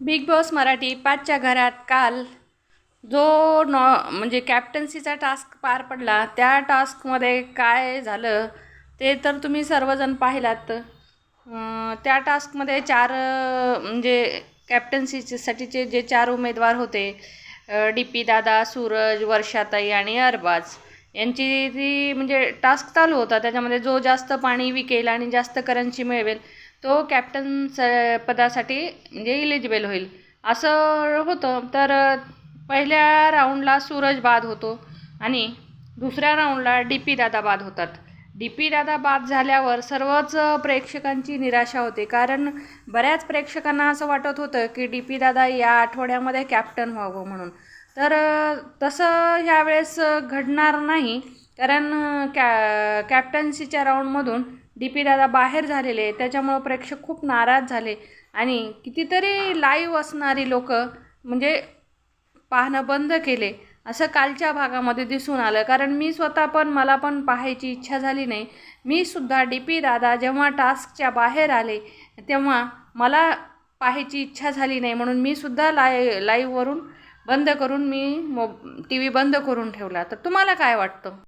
Big boss Marathi पाचच्या घरात काल जो नॉ म्हणजे कॅप्टन्सीचा टास्क पार पडला त्या टास्कमध्ये काय झालं ते तर तुम्ही सर्वजण पाहिलात. त्या टास्कमध्ये चार म्हणजे कॅप्टन्सीसाठीचे जे चार उमेदवार होते डी पी दादा सूरज वर्षाताई आणि अरबाज यांची ती म्हणजे टास्क चालू होता. त्याच्यामध्ये जो जास्त पाणी विकेल आणि जास्त करन्सी मिळवेल तो कॅप्टन स- पदासाठी म्हणजे इलिजिबल होईल. असं होतं. तर पहिल्या राऊंडला सूरज बाद होतो आणि दुसऱ्या राऊंडला डी पी दादा बाद होतात. डी पी दादा बाद झाल्यावर सर्वच प्रेक्षकांची निराशा होते. कारण बऱ्याच प्रेक्षकांना असं वाटत होतं की डी पी दादा या आठवड्यामध्ये कॅप्टन व्हावं म्हणून. तर तसं ह्यावेळेस घडणार नाही. कारण कॅ कॅप्टन्सीच्या राऊंडमधून डी पी दादा बाहेर झालेले त्याच्यामुळं प्रेक्षक खूप नाराज झाले. आणि कितीतरी लाईव्ह असणारी लोक म्हणजे पाहणं बंद केले. असं कालच्या भागामध्ये दिसून आलं. कारण मी स्वतः पण मला पण पाहायची इच्छा झाली नाही. मी सुद्धा डी पी दादा जेव्हा टास्कच्या बाहेर आले तेव्हा मला पाहायची इच्छा झाली नाही. म्हणून मी सुद्धा लाय लाईव्हवरून बंद करून मी मो टी व्ही बंद करून ठेवला. तर तुम्हाला काय वाटतं?